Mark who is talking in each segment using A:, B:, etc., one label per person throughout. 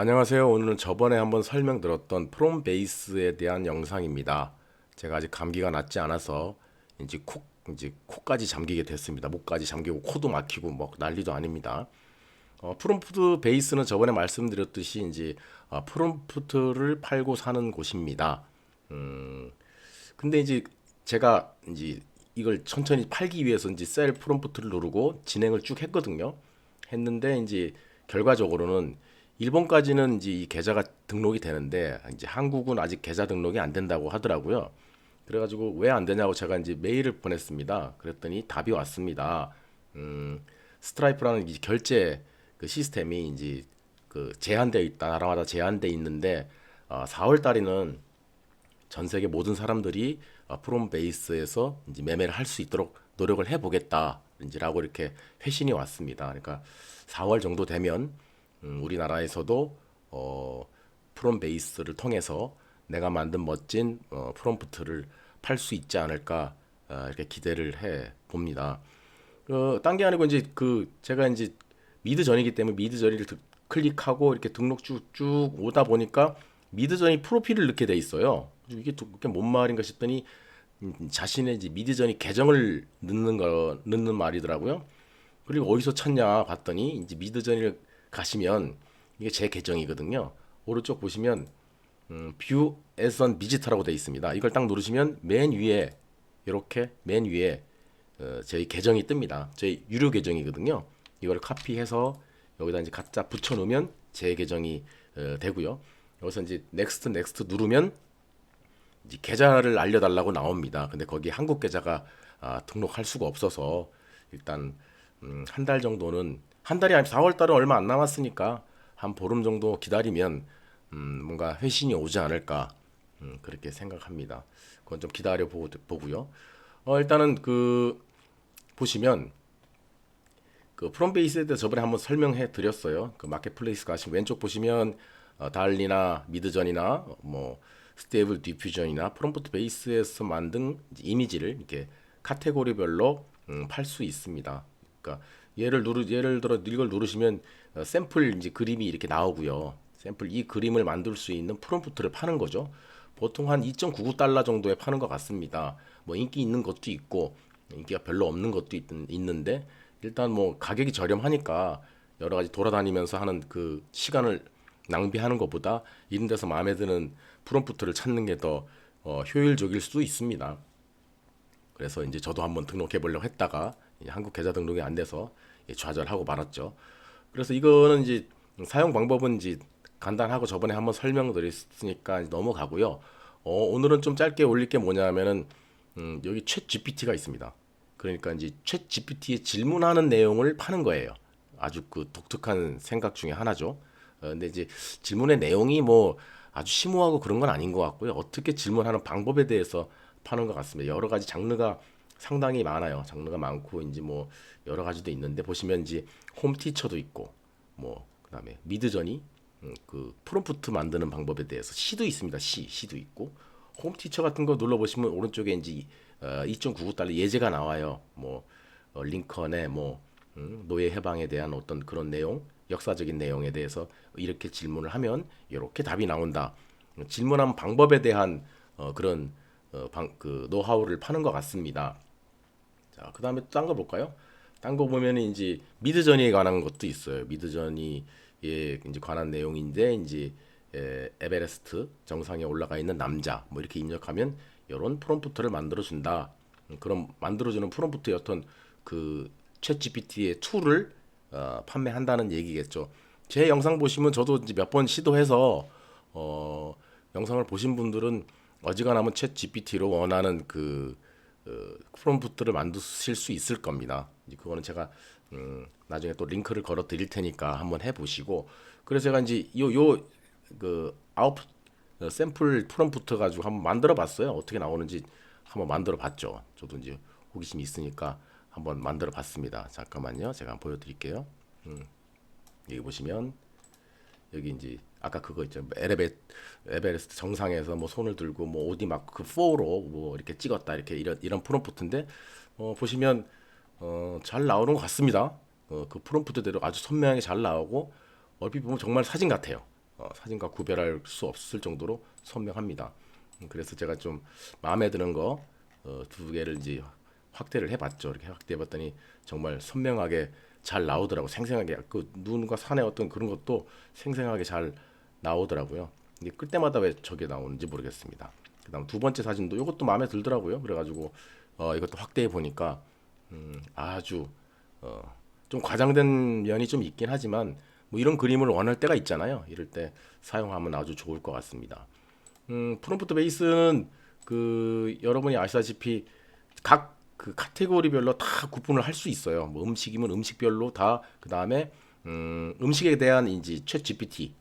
A: 안녕하세요. 오늘은 저번에 한번 설명드렸던 프롬 베이스에 대한 영상입니다. 제가 아직 감기가 낫지 않아서 이제 코 이제 코까지 잠기게 됐습니다. 목까지 잠기고 코도 막히고 뭐 난리도 아닙니다. 어, 프롬프트 베이스는 저번에 말씀드렸듯이 이제 어, 프롬프트를 팔고 사는 곳입니다. 음, 근데 이제 제가 이제 이걸 천천히 팔기 위해서 이제 셀 프롬프트를 누르고 진행을 쭉 했거든요. 했는데 이제 결과적으로는 일본까지는 이제 이 계좌가 등록이 되는데 이제 한국은 아직 계좌 등록이 안 된다고 하더라고요. 그래가지고 왜 안 되냐고 제가 이제 메일을 보냈습니다. 그랬더니 답이 왔습니다. 음, 스트라이프라는 이 결제 그 시스템이 이제 그 제한되어 있다 나라마다 제한돼 있는데 어, 4월 달에는 전 세계 모든 사람들이 어, 프롬 베이스에서 이제 매매를 할 수 있도록 노력을 해보겠다 이제라고 이렇게 회신이 왔습니다. 그러니까 4월 정도 되면 음, 우리나라에서도 어, 프롬 베이스를 통해서 내가 만든 멋진 어, 프롬프트를 팔 수 있지 않을까 어, 이렇게 기대를 해 봅니다. 어, 딴게 아니고 이제 그 제가 이제 미드 전이기 때문에 미드 전이를 드- 클릭하고 이렇게 등록 쭉쭉 오다 보니까 미드 전이 프로필을 넣게 돼 있어요. 이게 또 그게 뭔 말인가 싶더니 음, 자신의 이제 미드 전이 계정을 넣는 거 넣는 말이더라고요. 그리고 어디서 찾냐 봤더니 이제 미드 전이를 가시면 이게 제 계정이거든요. 오른쪽 보시면 음, 뷰 에선 비지터라고 돼 있습니다. 이걸 딱 누르시면 맨 위에 이렇게 맨 위에 어, 저희 계정이 뜹니다. 저희 유료 계정이거든요. 이걸 카피해서 여기다 이제 갖다 붙여 놓으면 제 계정이 어, 되고요. 여기서 이제 넥스트 넥스트 누르면 이제 계좌를 알려달라고 나옵니다. 근데 거기 한국 계좌가 아, 등록할 수가 없어서 일단 음, 한 달 정도는 한 달이 아니 4월 달은 얼마 안 남았으니까 한 보름 정도 기다리면 음, 뭔가 회신이 오지 않을까 음, 그렇게 생각합니다. 그건 좀 기다려 보고, 보고요. 어, 일단은 그 보시면 그 프롬베이스에 대해서 저번에 한번 설명해 드렸어요. 그 마켓플레이스 가시면 왼쪽 보시면 어, 달리나 미드전이나 어, 뭐 스테이블 디퓨전이나 프롬프트 베이스에서 만든 이미지를 이렇게 카테고리별로 음, 팔수 있습니다. 그러니까 예를 누르 예를 들어 이걸 누르시면 어, 샘플 이제 그림이 이렇게 나오고요. 샘플 이 그림을 만들 수 있는 프롬프트를 파는 거죠. 보통 한 2.99달러 정도에 파는 것 같습니다. 뭐 인기 있는 것도 있고 인기가 별로 없는 것도 있, 있는데 일단 뭐 가격이 저렴하니까 여러 가지 돌아다니면서 하는 그 시간을 낭비하는 것보다 이런 데서 마음에 드는 프롬프트를 찾는 게더 어, 효율적일 수도 있습니다. 그래서 이제 저도 한번 등록해 보려고 했다가 한국 계좌 등록이 안 돼서 예, 좌절하고 말았죠. 그래서 이거는 이제 사용 방법은 이제 간단하고 저번에 한번 설명드렸으니까 넘어가고요. 어, 오늘은 좀 짧게 올릴 게 뭐냐면은 음, 여기 챗 GPT가 있습니다. 그러니까 이제 챗 GPT에 질문하는 내용을 파는 거예요. 아주 그 독특한 생각 중에 하나죠. 어, 근데 이제 질문의 내용이 뭐 아주 심오하고 그런 건 아닌 것 같고요. 어떻게 질문하는 방법에 대해서 파는 것 같습니다. 여러 가지 장르가 상당히 많아요. 장르가 많고 이제 뭐 여러 가지도 있는데 보시면 이제 홈 티처도 있고 뭐 그다음에 미드저니 음, 그 프롬프트 만드는 방법에 대해서 시도 있습니다. 시 시도 있고 홈 티처 같은 거 눌러 보시면 오른쪽에 이제 어, 2.99달러 예제가 나와요. 뭐 어, 링컨의 뭐 음, 노예 해방에 대한 어떤 그런 내용, 역사적인 내용에 대해서 이렇게 질문을 하면 이렇게 답이 나온다. 질문한 방법에 대한 어, 그런 어, 방, 그 노하우를 파는 것 같습니다. 자, 그 다음에 딴 거 볼까요? 딴 거 보면 이제 미드저니에 관한 것도 있어요. 미드저니에 이제 관한 내용인데 이제 에, 에베레스트 정상에 올라가 있는 남자 뭐 이렇게 입력하면 이런 프롬프트를 만들어 준다. 음, 그럼 만들어주는 프롬프트의 어떤 그 챗 GPT의 툴을 어, 판매한다는 얘기겠죠. 제 영상 보시면 저도 이제 몇 번 시도해서 어, 영상을 보신 분들은 어지간하면 챗 GPT로 원하는 그 어, 프롬프트를 만드실 수 있을 겁니다. 그거는 제가 음, 나중에 또 링크를 걸어 드릴 테니까 한번 해 보시고 그래서 제가 이제 요 요 그 아웃 어, 샘플 프롬프트 가지고 한번 만들어 봤어요. 어떻게 나오는지 한번 만들어 봤죠. 저도 이제 호기심이 있으니까 한번 만들어 봤습니다. 잠깐만요. 제가 한번 보여 드릴게요. 음, 여기 보시면 여기 이제 아까 그거 있죠. 에레베 에베레스트 정상에서 뭐 손을 들고 뭐 어디 막그 4로 뭐 이렇게 찍었다 이렇게 이런 이런 프롬프트인데 어 보시면 어 잘 나오는 것 같습니다. 어 그 프롬프트대로 아주 선명하게 잘 나오고 얼핏 보면 정말 사진 같아요. 어, 사진과 구별할 수 없을 정도로 선명합니다. 음, 그래서 제가 좀 마음에 드는 거 어, 두 개를 이제 확대를 해봤죠. 이렇게 확대해봤더니 정말 선명하게 잘 나오더라고. 생생하게 그 눈과 산의 어떤 그런 것도 생생하게 잘 나오더라고요. 근데 끌 때마다 왜 저게 나오는지 모르겠습니다. 그다음 두 번째 사진도 이것도 마음에 들더라고요. 그래가지고 어, 이것도 확대해 보니까 음, 아주 어, 좀 과장된 면이 좀 있긴 하지만 뭐 이런 그림을 원할 때가 있잖아요. 이럴 때 사용하면 아주 좋을 것 같습니다. 음, 프롬프트 베이스는 그 여러분이 아시다시피 각 그 카테고리별로 다 구분을 할 수 있어요. 뭐 음식이면 음식별로 다 그다음에 음, 음식에 대한 이제 챗 GPT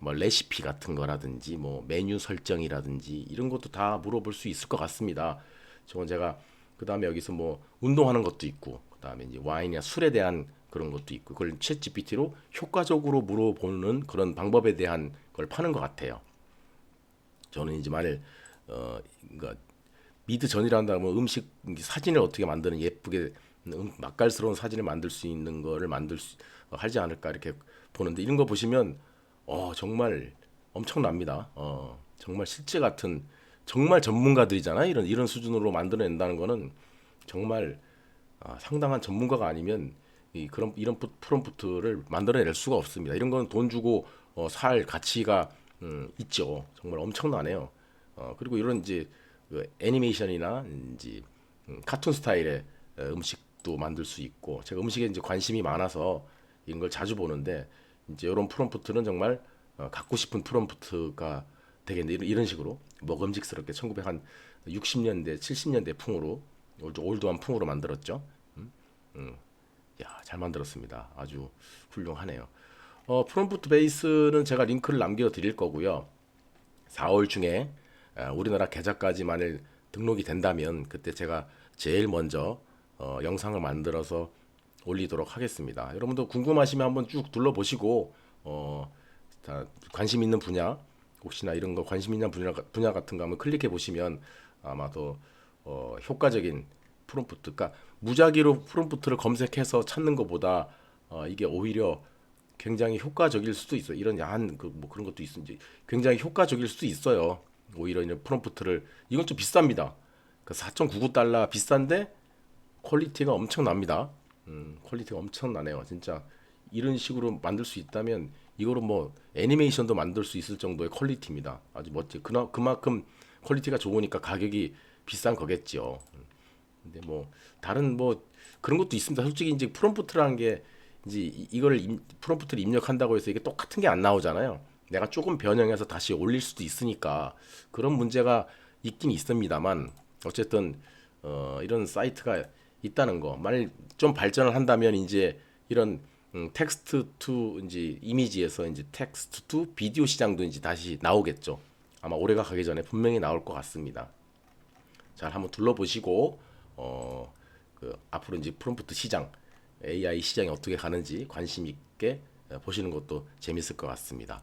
A: 뭐 레시피 같은 거라든지 뭐 메뉴 설정이라든지 이런 것도 다 물어볼 수 있을 것 같습니다. 저건 제가 그다음에 여기서 뭐 운동하는 것도 있고 그다음에 이제 와인이나 술에 대한 그런 것도 있고 그걸 챗 GPT로 효과적으로 물어보는 그런 방법에 대한 걸 파는 것 같아요. 저는 이제 만일 어 그러니까 미드 전이라 한다면 음식 사진을 어떻게 만드는 예쁘게 음, 맛깔스러운 사진을 만들 수 있는 거를 만들 수 어, 하지 않을까 이렇게 보는데 이런 거 보시면 어 정말 엄청납니다. 어 정말 실제 같은 정말 전문가들이잖아요. 이런 이런 수준으로 만들어낸다는 거는 정말 아, 상당한 전문가가 아니면 이 그런 이런 푸- 프롬프트를 만들어낼 수가 없습니다. 이런 건 돈 주고 어, 살 가치가 음, 있죠. 정말 엄청나네요. 어, 그리고 이런 이제 그 애니메이션이나 이제 음, 카툰 스타일의 어, 음식도 만들 수 있고 제가 음식에 이제 관심이 많아서 이런 걸 자주 보는데 이제 이런 프롬프트는 정말 어, 갖고 싶은 프롬프트가 되겠네 이런, 식으로 먹음직스럽게 1960년대 70년대 풍으로 올드- 올드한 풍으로 만들었죠. 야, 잘 만들었습니다. 아주 훌륭하네요. 어, 프롬프트 베이스는 제가 링크를 남겨 드릴 거고요. 4월 중에 아, 우리나라 계좌까지 만일 등록이 된다면 그때 제가 제일 먼저 어, 영상을 만들어서 올리도록 하겠습니다. 여러분도 궁금하시면 한번 쭉 둘러보시고 어, 다 관심 있는 분야 혹시나 이런 거 관심 있는 분야, 분야 같은 거 한번 클릭해 보시면 아마 더 어, 효과적인 프롬프트, 그러니까 무작위로 프롬프트를 검색해서 찾는 것보다 어, 이게 오히려 굉장히 효과적일 수도 있어요. 이런 야한 그 뭐 그런 것도 있는지 굉장히 효과적일 수도 있어요. 오히려 이런 프롬프트를 이건 좀 비쌉니다. 그 4.99달러 비싼데 퀄리티가 엄청납니다. 음, 퀄리티가 엄청나네요. 진짜 이런 식으로 만들 수 있다면 이거로 뭐 애니메이션도 만들 수 있을 정도의 퀄리티입니다. 아주 멋지. 그나 그만큼 퀄리티가 좋으니까 가격이 비싼. 음, 근데 뭐 다른 뭐 그런 것도 있습니다. 솔직히 이제 프롬프트라는 게 이제 이- 이거를 임- 프롬프트를 입력한다고 해서 이게 똑같은 게 안 나오잖아요. 내가 조금 변형해서 다시 올릴 수도 있으니까 그런 문제가 있긴 있습니다만 어쨌든 어, 이런 사이트가 있다는 거. 만일 좀 발전을 한다면 이제 이런 음, 텍스트 투 이제 이미지에서 이제 텍스트 투 비디오 시장도 이제 다시 나오겠죠. 아마 올해가 가기 전에 분명히 나올 것 같습니다. 잘 한번 둘러보시고 어, 그 앞으로 이제 프롬프트 시장, AI 시장이 어떻게 가는지 관심 있게 보시는 것도 재밌을 것 같습니다.